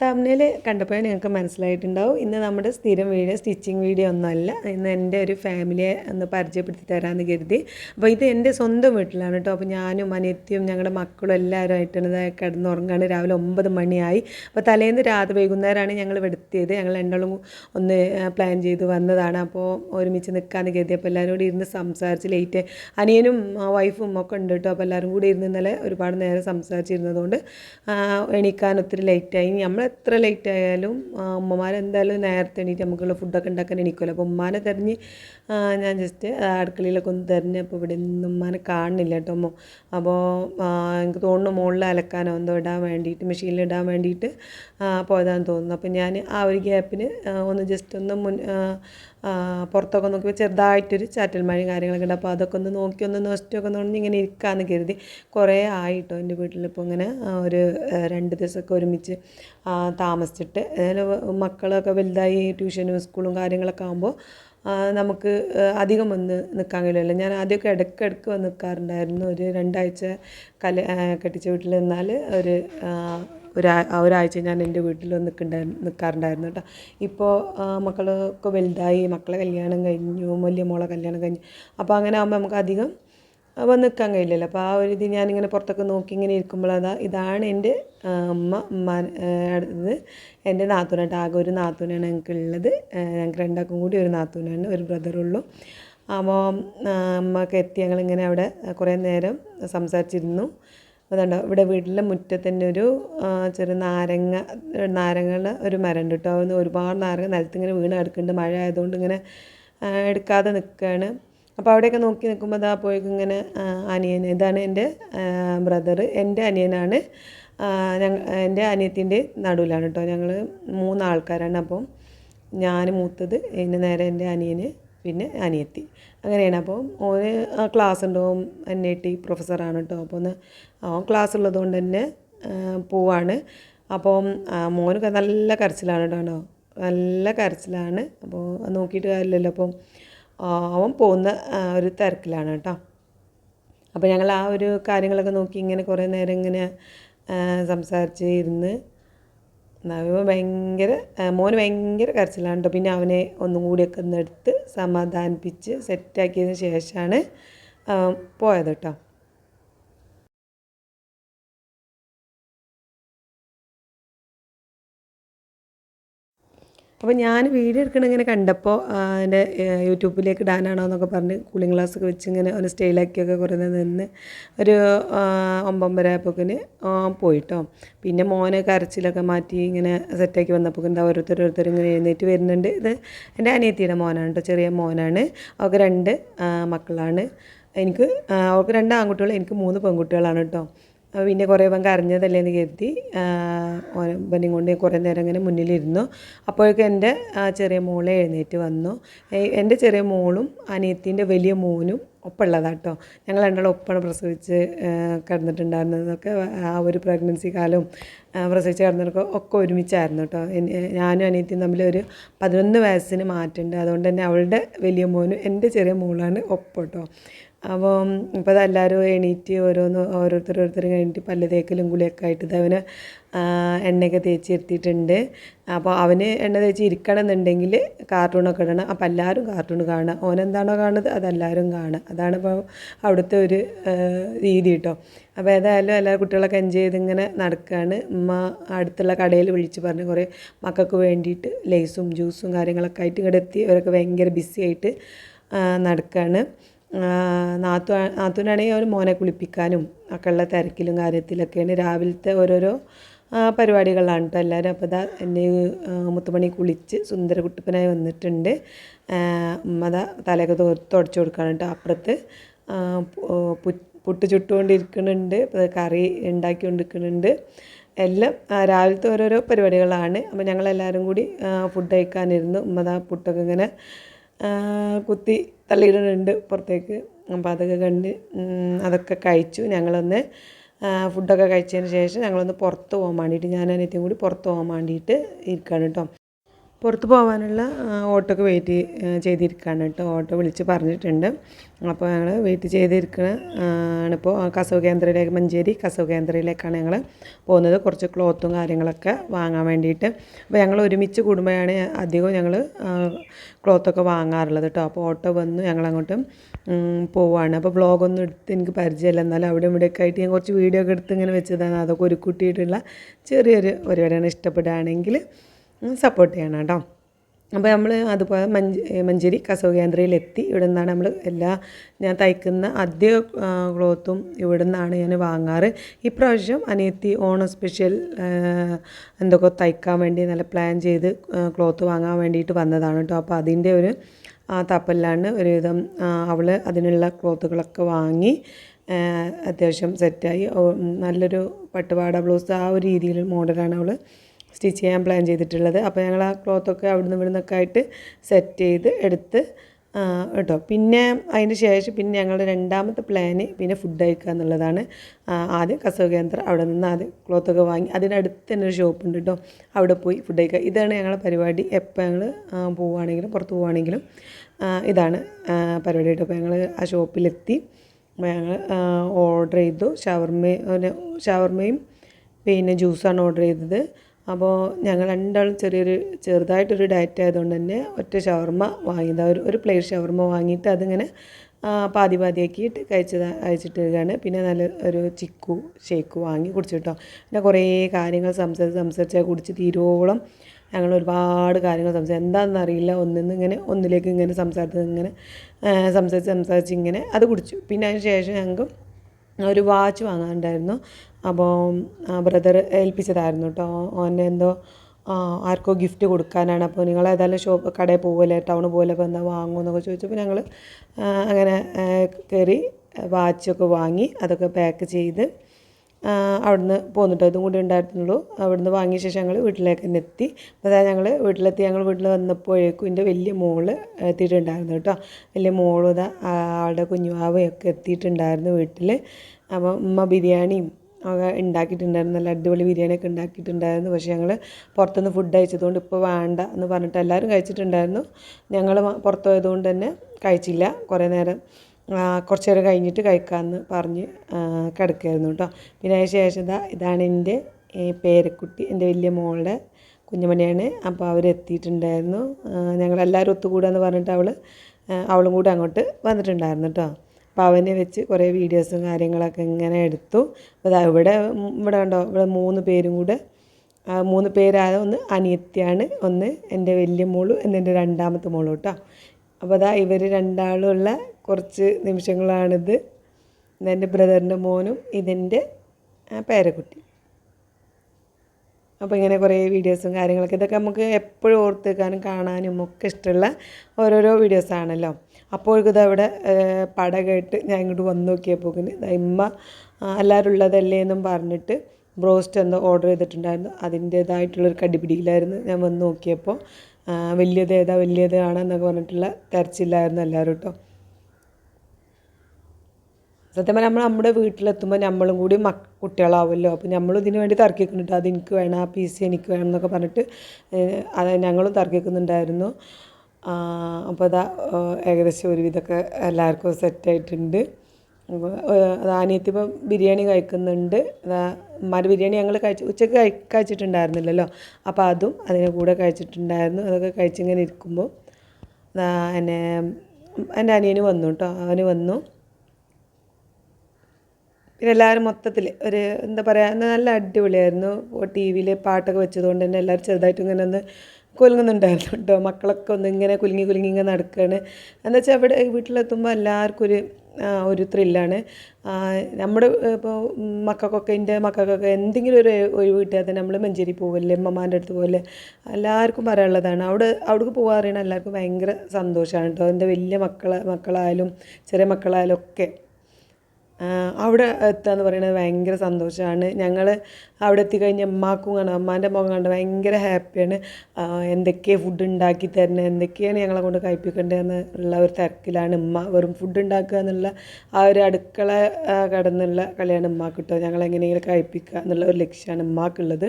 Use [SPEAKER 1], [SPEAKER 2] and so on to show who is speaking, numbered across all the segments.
[SPEAKER 1] തമ്മിൽ കണ്ടപ്പോഴേ നിങ്ങൾക്ക് മനസ്സിലായിട്ടുണ്ടാവും. ഇന്ന് നമ്മുടെ സ്ഥിരം വീഡിയോ സ്റ്റിച്ചിങ് വീഡിയോ ഒന്നുമല്ല. ഇന്ന് എന്റെ ഒരു ഫാമിലിയെ ഒന്ന് പരിചയപ്പെടുത്തി തരാമെന്ന് കരുതി. അപ്പോൾ ഇത് എന്റെ സ്വന്തം വീട്ടിലാണ് കേട്ടോ. അപ്പോൾ ഞാനും അനിയത്തിയും ഞങ്ങളുടെ മക്കളും എല്ലാവരും ആയിട്ടാണ് കിടന്നുറങ്ങാണ് രാവിലെ ഒമ്പത് മണിയായി. അപ്പോൾ തലേന്ന് രാത്രി വൈകുന്നേരമാണ് ഞങ്ങൾ വെടുത്തിയത് ഞങ്ങൾ എണ്ണളും ഒന്ന് പ്ലാൻ ചെയ്ത് വന്നതാണ്. അപ്പോൾ ഒരുമിച്ച് നിൽക്കാമെന്ന് കരുതി. അപ്പോൾ എല്ലാവരും കൂടി ഇരുന്ന് സംസാരിച്ച് ലേറ്റ് അനിയനും വൈഫും ഒക്കെ ഉണ്ട് കേട്ടോ. അപ്പോൾ എല്ലാവരും കൂടി ഇരുന്ന് ഇന്നലെ ഒരുപാട് നേരം സംസാരിച്ചിരുന്നതുകൊണ്ട് എണീക്കാൻ ഒത്തിരി ലേറ്റായി നമ്മൾ എത്ര ലേറ്റ് ആയാലും അമ്മമാർ എന്തായാലും നേരത്തെ എണീറ്റ് നമുക്കുള്ള ഫുഡൊക്കെ ഉണ്ടാക്കാൻ എണീക്കുമല്ലോ അപ്പോൾ ഉമ്മാനെ തിരഞ്ഞ് ഞാൻ ജസ്റ്റ് അടുക്കളയിലൊക്കെ ഒന്ന് തിരഞ്ഞ് അപ്പോൾ ഇവിടെ നിന്ന് ഉമ്മാനെ കാണുന്നില്ല കേട്ടോ അമ്മ അപ്പോൾ എനിക്ക് തോന്നുന്നു മുകളിൽ അലക്കാനോ എന്തോ ഇടാൻ വേണ്ടിയിട്ട് മെഷീനിൽ ഇടാൻ വേണ്ടിയിട്ട് പോയതാണെന്ന് തോന്നുന്നു. അപ്പോൾ ഞാൻ ആ ഒരു ഗ്യാപ്പിന് ഒന്ന് ജസ്റ്റ് ഒന്ന് മുൻ പുറത്തൊക്കെ നോക്കിയപ്പോൾ ചെറുതായിട്ടൊരു ചാറ്റൽ മഴയും കാര്യങ്ങളൊക്കെ ഉണ്ട്. അപ്പോൾ അതൊക്കെ ഒന്ന് നോക്കി ഒന്ന് നശിച്ചൊക്കെ നോക്കി ഇങ്ങനെ ഇരിക്കാമെന്ന് കരുതി കുറേ ആയിട്ടോ എന്റെ വീട്ടിലിപ്പോൾ ഇങ്ങനെ ഒരു രണ്ട് ദിവസമൊക്കെ ഒരുമിച്ച് താമസിച്ചിട്ട് മക്കളൊക്കെ വലുതായി ട്യൂഷനും സ്കൂളും കാര്യങ്ങളൊക്കെ ആകുമ്പോൾ നമുക്ക് അധികം വന്ന് നിൽക്കാൻ കഴിയില്ല ഞാൻ ആദ്യമൊക്കെ ഇടയ്ക്ക് വന്ന് നിൽക്കാറുണ്ടായിരുന്നു ഒരു രണ്ടാഴ്ച കല കെട്ടിച്ച വീട്ടിൽ നിന്നാൽ ഒരു ഒരാ ഒരാഴ്ച ഞാൻ എന്റെ വീട്ടിൽ നിൽക്കണ്ട നിൽക്കാറുണ്ടായിരുന്നു കേട്ടോ. ഇപ്പോൾ മക്കളൊക്കെ വലുതായി മക്കളെ കല്യാണം കഴിഞ്ഞു വലിയ മോളെ കല്യാണം കഴിഞ്ഞു. അപ്പോൾ അങ്ങനെ ആകുമ്പോൾ നമുക്ക് അധികം വന്ന് നിൽക്കാൻ കഴിയില്ലല്ലോ. അപ്പോൾ ആ ഒരു ഇത് ഞാനിങ്ങനെ പുറത്തൊക്കെ നോക്കി ഇങ്ങനെ ഇരിക്കുമ്പോൾ അതാ ഇതാണ് എന്റെ അമ്മ ഉമ്മ അടുത്തത് എന്റെ നാത്തൂനായിട്ട് ആകെ ഒരു നാത്തൂനാണ് ഞങ്ങൾക്കുള്ളത്. ഞങ്ങൾക്ക് രണ്ടാൾക്കും കൂടി ഒരു നാത്തൂനാണ് ഒരു ബ്രദറുള്ളൂ. അപ്പോൾ അമ്മയ്ക്ക് എത്തി. ഞങ്ങളിങ്ങനെ അവിടെ കുറേ നേരം സംസാരിച്ചിരുന്നു. അതുണ്ടോ ഇവിടെ വീട്ടിലെ മുറ്റത്തന്നെ ഒരു ചെറു നാരങ്ങ നാരങ്ങയുടെ ഒരു മരം കേട്ടോ. അത് ഒരുപാട് നാരങ്ങ നിലത്തിങ്ങനെ വീണ് കിടക്കുന്നുണ്ട്. മഴ ആയതുകൊണ്ട് ഇങ്ങനെ എടുക്കാതെ നിൽക്കുകയാണ്. അപ്പോൾ അവിടെയൊക്കെ നോക്കി നിൽക്കുമ്പോൾ അതാ പോയേക്കും ഇങ്ങനെ അനിയൻ ഇതാണ് എന്റെ ബ്രദർ എന്റെ അനിയനാണ്. ഞങ്ങൾ എന്റെ അനിയത്തിന്റെ നടുവിലാണ് കേട്ടോ. ഞങ്ങൾ മൂന്നാൾക്കാരാണ്. അപ്പം ഞാൻ മൂത്തത് അതിന് നേരെ എന്റെ അനിയന്. പിന്നെ അനിയത്തി. അങ്ങനെയാണ്. അപ്പോൾ ഓന് ക്ലാസ് ഉണ്ടാവും. എൻ ഐ ടി പ്രൊഫസറാണ് കേട്ടോ അപ്പോൾ ഒന്ന് അവൻ ക്ലാസ് ഉള്ളതുകൊണ്ട് തന്നെ പോവാണ്. അപ്പം മോനൊക്കെ നല്ല കരച്ചിലാണ് കേട്ടോ നല്ല കരച്ചിലാണ്. അപ്പോൾ നോക്കിയിട്ട് കാര്യമില്ലല്ലോ. അപ്പം അവൻ പോകുന്ന ഒരു തിരക്കിലാണ് കേട്ടോ അപ്പോൾ ഞങ്ങൾ ആ ഒരു കാര്യങ്ങളൊക്കെ നോക്കി ഇങ്ങനെ കുറേ നേരം ഇങ്ങനെ സംസാരിച്ച് ഇരുന്ന് അവൻ ഭയങ്കര മോന് ഭയങ്കര കരച്ചിലാണ് കേട്ടോ പിന്നെ അവനെ ഒന്നും കൂടിയൊക്കെ ഒന്ന് എടുത്ത് സമാധാനിപ്പിച്ച് സെറ്റാക്കിയതിന് ശേഷമാണ് പോയത് കേട്ടോ അപ്പോൾ ഞാൻ വീഡിയോ എടുക്കണ ഇങ്ങനെ കണ്ടപ്പോൾ എന്റെ യൂട്യൂബിലേക്ക് ഇടാനാണോ എന്നൊക്കെ പറഞ്ഞ് കൂളിംഗ് ഗ്ലാസ് ഒക്കെ വെച്ച് ഇങ്ങനെ ഒന്ന് സ്റ്റൈലാക്കിയൊക്കെ കുറേ നിന്ന് ഒരു ഒമ്പമ്പര ആയപ്പോക്കിന് പോയിട്ടോ. പിന്നെ മോനെ കരച്ചിലൊക്കെ മാറ്റി ഇങ്ങനെ സെറ്റാക്കി വന്നപ്പോൾ എന്താ ഓരോരുത്തർ ഓരോരുത്തർ ഇങ്ങനെ എഴുന്നേറ്റ് വരുന്നുണ്ട്. ഇത് എന്റെ അനിയത്തിയുടെ മോനാണ് കേട്ടോ ചെറിയ മോനാണ്. അവർക്ക് രണ്ട് മക്കളാണ്. എനിക്ക് അവർക്ക് രണ്ട് ആൺകുട്ടികൾ എനിക്ക് മൂന്ന് പെൺകുട്ടികളാണ് കേട്ടോ പിന്നെ കുറേ ഇവൻ കരഞ്ഞതല്ലേ എന്ന് കരുതി ഇവനും കൊണ്ട് കുറേ നേരം ഇങ്ങനെ മുന്നിലിരുന്നു. അപ്പോഴേക്കും എന്റെ ചെറിയ മോളെ എഴുന്നേറ്റ് വന്നു. എന്റെ ചെറിയ മോളും അനിയത്തിന്റെ വലിയ മോനും ഒപ്പമുള്ളതാട്ടോ. ഞങ്ങൾ രണ്ടാളും ഒപ്പമാണ് പ്രസവിച്ച് കിടന്നിട്ടുണ്ടായിരുന്നതൊക്കെ ആ ഒരു പ്രഗ്നൻസി കാലവും പ്രസവിച്ച് കിടന്നതൊക്കെ ഒക്കെ ഒരുമിച്ചായിരുന്നു കേട്ടോ. ഞാനും അനിയത്തിയും തമ്മിൽ ഒരു പതിനൊന്ന് വയസ്സിന് മാറ്റമുണ്ട്. അതുകൊണ്ട് തന്നെ അവളുടെ വലിയ മോനും എന്റെ ചെറിയ മോളാണ് ഒപ്പം കേട്ടോ. അപ്പം ഇപ്പോൾ അത് എല്ലാവരും എണീറ്റ് ഓരോന്ന് ഓരോരുത്തർ ഓരോരുത്തർ കഴിഞ്ഞിട്ട് പല്ല് തേക്കലും കുളിയൊക്കെ ആയിട്ട് അവന് എണ്ണയൊക്കെ തേച്ച് അപ്പോൾ അവന് എണ്ണ തേച്ച് ഇരിക്കണം എന്നുണ്ടെങ്കിൽ കാർട്ടൂണൊക്കെ ഇടണം. അപ്പോൾ എല്ലാവരും കാർട്ടൂൺ കാണുക. ഓനെന്താണോ കാണുന്നത് അതെല്ലാവരും കാണുക. അതാണ് ഇപ്പോൾ അവിടുത്തെ ഒരു രീതി കേട്ടോ അപ്പോൾ ഏതായാലും എല്ലാ കുട്ടികളൊക്കെ എൻജോയ് ചെയ്ത് ഇങ്ങനെ നടക്കുകയാണ് ഉമ്മ അടുത്തുള്ള കടയിൽ വിളിച്ച് പറഞ്ഞ് കുറേ മക്കൾക്ക് വേണ്ടിയിട്ട് ലേസും ജ്യൂസും കാര്യങ്ങളൊക്കെ ആയിട്ട് ഇങ്ങോട്ട് എത്തി. അവരൊക്കെ ഭയങ്കര ബിസി ആയിട്ട് നടക്കുകയാണ് നാത്തു നാത്തൂനാണെങ്കിൽ അവർ മോനെ കുളിപ്പിക്കാനും ഒക്കെ ഉള്ള തിരക്കിലും കാര്യത്തിലൊക്കെയാണ് രാവിലത്തെ ഓരോരോ പരിപാടികളാണ് കേട്ടോ എല്ലാവരും അപ്പോൾ ഇതാ എന്റെ മുത്തുമണി കുളിച്ച് സുന്ദര കുട്ടിപ്പനായി വന്നിട്ടുണ്ട് അതാ തലയൊക്കെ തോ തുടച്ചു കൊടുക്കുകയാണ് കേട്ടോ അപ്പുറത്ത് പുട്ട് ചുട്ടുകൊണ്ടിരിക്കുന്നുണ്ട്. കറി ഉണ്ടാക്കിക്കൊണ്ടിരിക്കുന്നുണ്ട്. എല്ലാം രാവിലത്തെ ഓരോരോ പരിപാടികളാണ്. അപ്പോൾ ഞങ്ങളെല്ലാവരും കൂടി ഫുഡ് കഴിക്കാനിരുന്നു. ഉമ്മ ദാ പുട്ടൊക്കെ ഇങ്ങനെ കുത്തി തള്ളിയിടുന്നുണ്ട് പുറത്തേക്ക്. അപ്പോൾ അതൊക്കെ കണ്ട് അതൊക്കെ കഴിച്ചു. ഞങ്ങളൊന്ന് ഫുഡൊക്കെ കഴിച്ചതിന് ശേഷം ഞങ്ങളൊന്ന് പുറത്ത് പോകാൻ വേണ്ടിയിട്ട് ഞാൻ അനിയത്തിയും കൂടി പുറത്ത് പോകാൻ വേണ്ടിയിട്ട് ഇരിക്കുകയാണ് കേട്ടോ. പുറത്ത് പോകാനുള്ള ഓട്ടോക്ക് വെയിറ്റ് ചെയ്തിരിക്കുകയാണ് കേട്ടോ. ഓട്ടോ വിളിച്ച് പറഞ്ഞിട്ടുണ്ട്. അപ്പോൾ ഞങ്ങൾ വെയിറ്റ് ചെയ്തിരിക്കണ. ആണിപ്പോൾ കസവ് കേന്ദ്രയിലേക്ക് മഞ്ചേരി കസവ് കേന്ദ്രയിലേക്കാണ് ഞങ്ങൾ പോകുന്നത്. കുറച്ച് ക്ലോത്തും കാര്യങ്ങളൊക്കെ വാങ്ങാൻ വേണ്ടിയിട്ട്. അപ്പോൾ ഞങ്ങൾ ഒരുമിച്ച് കൂടുമ്പോഴാണ് അധികവും ഞങ്ങൾ ക്ലോത്തൊക്കെ വാങ്ങാറുള്ളത് കേട്ടോ. അപ്പോൾ ഓട്ടോ വന്ന് ഞങ്ങളങ്ങോട്ട് പോവാണ്. അപ്പോൾ വ്ളോഗൊന്നും എടുത്ത് എനിക്ക് പരിചയമില്ല. എന്നാലും അവിടെ ഇവിടെയൊക്കെ ആയിട്ട് ഞാൻ കുറച്ച് വീഡിയോ ഒക്കെ എടുത്ത് ഇങ്ങനെ വെച്ചതാണ്. അതൊക്കെ ഒരു കുട്ടിയിട്ടുള്ള ചെറിയൊരു പരിപാടിയാണ്. ഇഷ്ടപ്പെടുകയാണെങ്കിൽ സപ്പോർട്ട് ചെയ്യണം കേട്ടോ അപ്പോൾ നമ്മൾ അതുപോലെ മഞ്ച് മഞ്ചേരി കസവ് കേന്ദ്രയിലെത്തി ഇവിടെ നിന്നാണ് നമ്മൾ എല്ലാ ഞാൻ തയ്ക്കുന്ന ആദ്യ ക്ലോത്തും ഇവിടെ നിന്നാണ് ഞാൻ വാങ്ങാറ്. ഇപ്രാവശ്യം അനിയത്തി ഓണം സ്പെഷ്യൽ എന്തൊക്കെ തയ്ക്കാൻ വേണ്ടി നല്ല പ്ലാൻ ചെയ്ത് ക്ലോത്ത് വാങ്ങാൻ വേണ്ടിയിട്ട് വന്നതാണ് കേട്ടോ അപ്പോൾ അതിന്റെ ഒരു തപ്പലിലാണ് ഒരുവിധം അവൾ അതിനുള്ള ക്ലോത്തുകളൊക്കെ വാങ്ങി അത്യാവശ്യം സെറ്റായി നല്ലൊരു പട്ടുപാട ബ്ലൗസ് ആ ഒരു രീതിയിൽ മോഡലാണ് അവൾ സ്റ്റിച്ച് ചെയ്യാൻ പ്ലാൻ ചെയ്തിട്ടുള്ളത്. അപ്പോൾ ഞങ്ങൾ ആ ക്ലോത്തൊക്കെ അവിടുന്ന് ഇവിടുന്നൊക്കെ ആയിട്ട് സെറ്റ് ചെയ്ത് എടുത്ത് കേട്ടോ. പിന്നെ അതിന് ശേഷം പിന്നെ ഞങ്ങളുടെ രണ്ടാമത്തെ പ്ലാന് പിന്നെ ഫുഡ് കഴിക്കുക എന്നുള്ളതാണ്. ആദ്യം കസവ് കേന്ദ്രം അവിടെ നിന്ന് ആദ്യം ക്ലോത്തൊക്കെ വാങ്ങി അതിനടുത്ത് തന്നെ ഒരു ഷോപ്പ് ഉണ്ട് കേട്ടോ. അവിടെ പോയി ഫുഡ് കഴിക്കുക. ഇതാണ് ഞങ്ങളുടെ പരിപാടി. എപ്പോൾ ഞങ്ങൾ പോവുകയാണെങ്കിലും പുറത്ത് പോവുകയാണെങ്കിലും ഇതാണ് പരിപാടി കേട്ടോ. അപ്പോൾ ഞങ്ങൾ ആ ഷോപ്പിലെത്തി ഞങ്ങൾ ഓർഡർ ചെയ്തു. ഷവർമ ഷവർമയും പിന്നെ ജ്യൂസാണ് ഓർഡർ ചെയ്തത്. അപ്പോൾ ഞങ്ങൾ രണ്ടാളും ചെറിയൊരു ചെറുതായിട്ടൊരു ഡയറ്റ് ആയതുകൊണ്ട് തന്നെ ഒറ്റ ഷവർമ്മ വാങ്ങിയത്. ഒരു ഒരു പ്ലേറ്റ് ഷവർമ്മ വാങ്ങിയിട്ട് അതിങ്ങനെ പാതി പാതിയാക്കിയിട്ട് കഴിച്ചത് കഴിച്ചിട്ടിരിക്കുകയാണ്. പിന്നെ നല്ല ഒരു ചിക്കു ഷേക്ക് വാങ്ങി കുടിച്ചു കേട്ടോ. പിന്നെ കുറേ കാര്യങ്ങൾ സംസാരിച്ച് സംസാരിച്ച് കുടിച്ച് തീരോളം ഞങ്ങൾ ഒരുപാട് കാര്യങ്ങൾ സംസാരിച്ചു എന്താണെന്ന് അറിയില്ല. ഒന്നിന്ന് ഇങ്ങനെ ഒന്നിലേക്ക് ഇങ്ങനെ സംസാരിച്ചത് ഇങ്ങനെ സംസാരിച്ച് സംസാരിച്ച് ഇങ്ങനെ അത് കുടിച്ചു. പിന്നെ അതിന് ശേഷം ഞങ്ങൾക്ക് ഒരു വാച്ച് വാങ്ങാനുണ്ടായിരുന്നു. അപ്പോൾ ആ ബ്രദർ ഏൽപ്പിച്ചതായിരുന്നു കേട്ടോ ഓന്റെ എന്തോ ആർക്കോ ഗിഫ്റ്റ് കൊടുക്കാനാണ്. അപ്പോൾ നിങ്ങൾ ഏതായാലും ഷോപ്പ് കടയിൽ പോകല്ലേ ടൗൺ പോകല്ലേ അപ്പോൾ എന്താ വാങ്ങുമെന്നൊക്കെ ചോദിച്ചപ്പോൾ ഞങ്ങൾ അങ്ങനെ കയറി വാച്ചൊക്കെ വാങ്ങി അതൊക്കെ പാക്ക് ചെയ്ത് അവിടുന്ന് പോന്നിട്ടോ ഇതും കൂടി ഉണ്ടായിരുന്നുള്ളൂ. അവിടുന്ന് വാങ്ങിയ ശേഷം ഞങ്ങൾ വീട്ടിലേക്ക് തന്നെ എത്തി. അതായത് ഞങ്ങൾ വീട്ടിലെത്തി. ഞങ്ങൾ വീട്ടിൽ വന്നപ്പോഴേക്കും എന്റെ വലിയ മോൾ എത്തിയിട്ടുണ്ടായിരുന്നു കേട്ടോ വലിയ മോളും ഇതാ ആളുടെ കുഞ്ഞുവാവയൊക്കെ എത്തിയിട്ടുണ്ടായിരുന്നു വീട്ടിൽ അപ്പം ഉമ്മ ബിരിയാണിയും ഉണ്ടാക്കിയിട്ടുണ്ടായിരുന്നു. നല്ല അടിപൊളി ബിരിയാണിയൊക്കെ ഉണ്ടാക്കിയിട്ടുണ്ടായിരുന്നു. പക്ഷേ ഞങ്ങൾ പുറത്തുനിന്ന് ഫുഡ് കഴിച്ചതുകൊണ്ട് ഇപ്പോൾ വേണ്ട എന്ന് പറഞ്ഞിട്ട് എല്ലാവരും കഴിച്ചിട്ടുണ്ടായിരുന്നു. ഞങ്ങൾ പുറത്ത് പോയതുകൊണ്ട് തന്നെ കഴിച്ചില്ല. കുറേ നേരം കുറച്ച് നേരം കഴിഞ്ഞിട്ട് കഴിക്കാമെന്ന് പറഞ്ഞ് കിടക്കുമായിരുന്നു കേട്ടോ. പിന്നെ അതിന് ശേഷം ഇതാ ഇതാണ് എന്റെ പേരക്കുട്ടി എന്റെ വലിയ മോളുടെ കുഞ്ഞുമണിയാണ്. അപ്പോൾ അവരെത്തിയിട്ടുണ്ടായിരുന്നു ഞങ്ങളെല്ലാവരും ഒത്തുകൂടാന്ന് പറഞ്ഞിട്ട് അവൾ അവളും കൂടെ അങ്ങോട്ട് വന്നിട്ടുണ്ടായിരുന്നു കേട്ടോ. അപ്പോൾ അവനെ വെച്ച് കുറേ വീഡിയോസും കാര്യങ്ങളൊക്കെ ഇങ്ങനെ എടുത്തു. അപ്പോൾ ഇവിടെ ഇവിടെ ഉണ്ടോ ഇവിടെ മൂന്ന് പേരും കൂടെ. മൂന്ന് പേരായ ഒന്ന് അനിയത്തിയാണ് ഒന്ന് എന്റെ വലിയ മോളും എന്റെ രണ്ടാമത്തെ മോളും കേട്ടോ. അപ്പോൾ അതാ ഇവർ രണ്ടാളുള്ള കുറച്ച് നിമിഷങ്ങളാണിത്. എന്റെ ബ്രദറിന്റെ മോനും ഇതെന്റെ പേരക്കുട്ടി. അപ്പോൾ ഇങ്ങനെ കുറേ വീഡിയോസും കാര്യങ്ങളൊക്കെ ഇതൊക്കെ നമുക്ക് എപ്പോഴും ഓർത്തേക്കാനും കാണാനും ഒക്കെ ഇഷ്ടമുള്ള ഓരോരോ വീഡിയോസാണല്ലോ. അപ്പോഴേക്കും അവിടെ പട കേട്ട് ഞാൻ ഇങ്ങോട്ട് വന്ന് നോക്കിയപ്പോൾ ഇമ്മ എല്ലാവരും ഉള്ളതല്ലേ എന്നും പറഞ്ഞിട്ട് ബ്രോസ്റ്റ് എന്തോ ഓർഡർ ചെയ്തിട്ടുണ്ടായിരുന്നു. അതിന്റേതായിട്ടുള്ളൊരു കടിപിടിയിലായിരുന്നു. ഞാൻ വന്ന് നോക്കിയപ്പോൾ വലിയത് ഏതാ വലിയത് ആണെന്നൊക്കെ പറഞ്ഞിട്ടുള്ള തിരച്ചില്ലായിരുന്നു എല്ലാവരും കേട്ടോ. സത്യം പറഞ്ഞാൽ നമ്മൾ നമ്മുടെ വീട്ടിലെത്തുമ്പോൾ നമ്മളും കൂടി മക് കുട്ടികളാവുമല്ലോ. അപ്പോൾ നമ്മളും ഇതിന് വേണ്ടി തർക്കിക്കുന്നുണ്ട്. അത് എനിക്ക് വേണം ആ പീസ് എനിക്ക് വേണം എന്നൊക്കെ പറഞ്ഞിട്ട് അത് ഞങ്ങളും തർക്കിക്കുന്നുണ്ടായിരുന്നു. അപ്പോൾ അതാ ഏകദേശം ഒരുവിധമൊക്കെ എല്ലാവർക്കും സെറ്റായിട്ടുണ്ട്. അപ്പോൾ അനിയത്തി ഇപ്പം ബിരിയാണി കഴിക്കുന്നുണ്ട്. ഉമ്മാന്റെ ബിരിയാണി ഞങ്ങൾ കഴിച്ച് ഉച്ചയ്ക്ക് കഴി കഴിച്ചിട്ടുണ്ടായിരുന്നില്ലല്ലോ. അപ്പോൾ അതും അതിന്റെ കൂടെ കഴിച്ചിട്ടുണ്ടായിരുന്നു. അതൊക്കെ കഴിച്ചിങ്ങനെ ഇരിക്കുമ്പോൾ എന്നെ എന്റെ അനിയന് വന്നു കേട്ടോ. അവന് വന്നു. പിന്നെ എല്ലാവരും മൊത്തത്തിൽ ഒരു എന്താ പറയുക നല്ല അടിപൊളിയായിരുന്നു. ടി വിയിൽ പാട്ടൊക്കെ വെച്ചതുകൊണ്ട് തന്നെ എല്ലാവരും ചെറുതായിട്ട് ഇങ്ങനെ ഒന്ന് കുലുങ്ങുന്നുണ്ടായിരുന്നു കേട്ടോ. മക്കളൊക്കെ ഒന്ന് ഇങ്ങനെ കുലുങ്ങി കുലുങ്ങി ഇങ്ങനെ നടക്കുകയാണ് എന്താ വെച്ചാൽ അവിടെ വീട്ടിലെത്തുമ്പോൾ എല്ലാവർക്കും ഒരു ഒരു ത്രില്ലാണ് നമ്മുടെ ഇപ്പോൾ മക്കൾക്കൊക്കെ എന്റെ മക്കൾക്കൊക്കെ എന്തെങ്കിലും ഒരു ഒഴിവ് കിട്ടിയാൽ തന്നെ നമ്മൾ മഞ്ചേരി പോകല്ലേ അമ്മമാന്റെ അടുത്ത് പോകല്ലേ എല്ലാവർക്കും പറയാനുള്ളതാണ്. അവിടെ അവിടേക്ക് പോകാൻ അറിയണ എല്ലാവർക്കും ഭയങ്കര സന്തോഷമാണ് കേട്ടോ. എന്റെ വലിയ മക്കളെ മക്കളായാലും ചെറിയ മക്കളായാലും ഒക്കെ. അവിടെ എത്തുക എന്ന് പറയുന്നത് ഭയങ്കര സന്തോഷമാണ് ഞങ്ങൾ അവിടെ എത്തിക്കഴിഞ്ഞ് അമ്മാക്കും കാണാം. അമ്മാന്റെ മുഖം കണ്ട് ഭയങ്കര ഹാപ്പിയാണ്. എന്തൊക്കെയാണ് ഫുഡ് ഉണ്ടാക്കി തരുന്നത് എന്തൊക്കെയാണ് ഞങ്ങളെ കൊണ്ട് കഴിപ്പിക്കേണ്ടതെന്ന് ഉള്ള ഒരു തിരക്കിലാണ് ഉമ്മ. വെറും ഫുഡ് ഉണ്ടാക്കുക എന്നുള്ള ആ ഒരു അടുക്കള കടന്നുള്ള കളിയാണ് ഉമ്മാക്ക് കിട്ടുക ഞങ്ങൾ എങ്ങനെയെങ്കിലും കഴിപ്പിക്കുക എന്നുള്ള ഒരു ലക്ഷ്യമാണ് ഉമ്മാക്കുള്ളത്.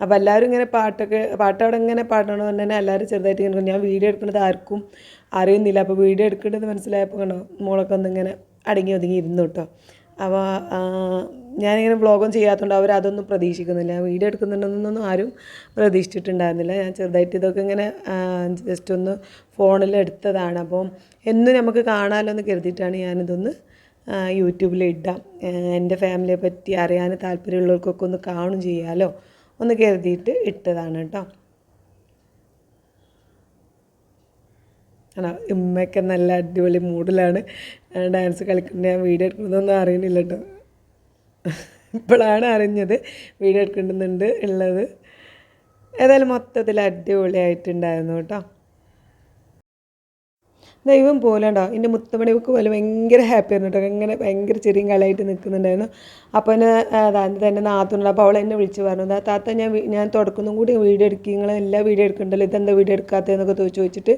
[SPEAKER 1] അപ്പോൾ എല്ലാവരും ഇങ്ങനെ പാട്ടൊക്കെ പാട്ടവിടെ ഇങ്ങനെ പാടണമെന്ന് തന്നെ എല്ലാവരും ചെറുതായിട്ട് ഇങ്ങനെ ഞാൻ വീഡിയോ എടുക്കുന്നത് ആർക്കും അറിയുന്നില്ല. അപ്പോൾ വീഡിയോ എടുക്കേണ്ടത് മനസ്സിലായപ്പോൾ കണ്ടോ മോളൊക്കെ ഒന്നിങ്ങനെ അടങ്ങി ഒതുങ്ങി ഇരുന്നു കേട്ടോ അപ്പോൾ ഞാനിങ്ങനെ വ്ളോഗൊന്നും ചെയ്യാത്തതുകൊണ്ട് അവർ അതൊന്നും പ്രതീക്ഷിക്കുന്നില്ല. വീഡിയോ എടുക്കുന്നുണ്ടെന്നൊന്നും ആരും പ്രതീക്ഷിച്ചിട്ടുണ്ടായിരുന്നില്ല. ഞാൻ ചെറുതായിട്ട് ഇതൊക്കെ ഇങ്ങനെ ജസ്റ്റ് ഒന്ന് ഫോണിൽ എടുത്തതാണ്. അപ്പം എന്നും നമുക്ക് കാണാമല്ലോ എന്ന് കരുതിയിട്ടാണ് ഞാനിതൊന്ന് യൂട്യൂബിൽ ഇടാം. എന്റെ ഫാമിലിയെ പറ്റി അറിയാൻ താല്പര്യമുള്ളവർക്കൊക്കെ ഒന്ന് കാണും ചെയ്യാമല്ലോ ഒന്ന് കരുതിയിട്ട് ഇട്ടതാണ് കേട്ടോ ആണോ. ഉമ്മയൊക്കെ നല്ല അടിപൊളി മൂഡിലാണ്. ഡാൻസ് കളിക്കുന്നത് ഞാൻ വീഡിയോ എടുക്കുന്നതൊന്നും അറിയുന്നില്ല കേട്ടോ ഇപ്പോഴാണ് അറിഞ്ഞത് വീഡിയോ എടുക്കുന്നുണ്ട് ഉള്ളത്. ഏതായാലും മൊത്തത്തിൽ അടിപൊളിയായിട്ടുണ്ടായിരുന്നു കേട്ടോ. ദൈവം പോലെണ്ടോ എന്റെ മുത്തമണിക്ക് പോലെ ഭയങ്കര ഹാപ്പി ആയിരുന്നു കേട്ടോ. ഇങ്ങനെ ഭയങ്കര ചെറിയ കളയായിട്ട് നിൽക്കുന്നുണ്ടായിരുന്നു. അപ്പോൾ എന്നെ അതായത് എന്റെ നാത്തുണ്ട്. അപ്പോൾ അവൾ എന്നെ വിളിച്ച് പറഞ്ഞു "ദാ താത്ത ഞാൻ ഞാൻ തുടക്കുന്നതും കൂടി വീഡിയോ എടുക്കുക നിങ്ങൾ എല്ലാ വീഡിയോ എടുക്കണ്ടല്ലോ? ഇതെന്താ വീഡിയോ എടുക്കാത്തതെന്നൊക്കെ ചോദിച്ചു ചോദിച്ചിട്ട്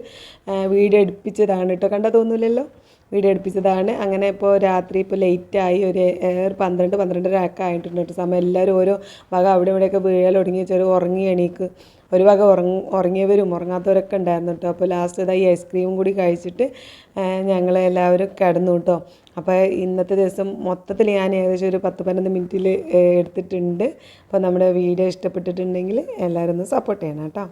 [SPEAKER 1] വീഡിയോ എടുപ്പിച്ചതാണ് കേട്ടോ. കണ്ടാൽ തോന്നില്ലല്ലോ വീഡിയോ എടുപ്പിച്ചതാണ്. അങ്ങനെ ഇപ്പോൾ രാത്രി ഇപ്പോൾ ലേറ്റായി ഒരു ഒരു പന്ത്രണ്ട് പന്ത്രണ്ടര ഒക്കെ ആയിട്ടുണ്ട് സമയം എല്ലാവരും ഓരോ വക അവിടെ ഇവിടെയൊക്കെ വീഴൽ തുടങ്ങി. ചെറിയ ഉറങ്ങി എണീക്ക്. ഒരു വക ഉറങ്ങ ഉറങ്ങിയവരും ഉറങ്ങാത്തവരൊക്കെ ഉണ്ടായിരുന്നു കേട്ടോ അപ്പോൾ ലാസ്റ്റ് ഇതാ ഈ ഐസ്ക്രീമും കൂടി കഴിച്ചിട്ട് ഞങ്ങൾ എല്ലാവരും കിടന്നു കേട്ടോ അപ്പോൾ ഇന്നത്തെ ദിവസം മൊത്തത്തിൽ ഞാൻ ഏകദേശം ഒരു പത്ത് പതിനൊന്ന് മിനിറ്റിൽ എടുത്തിട്ടുണ്ട്. അപ്പോൾ നമ്മുടെ വീഡിയോ ഇഷ്ടപ്പെട്ടിട്ടുണ്ടെങ്കിൽ എല്ലാവരും ഒന്ന് സപ്പോർട്ട് ചെയ്യണം കേട്ടോ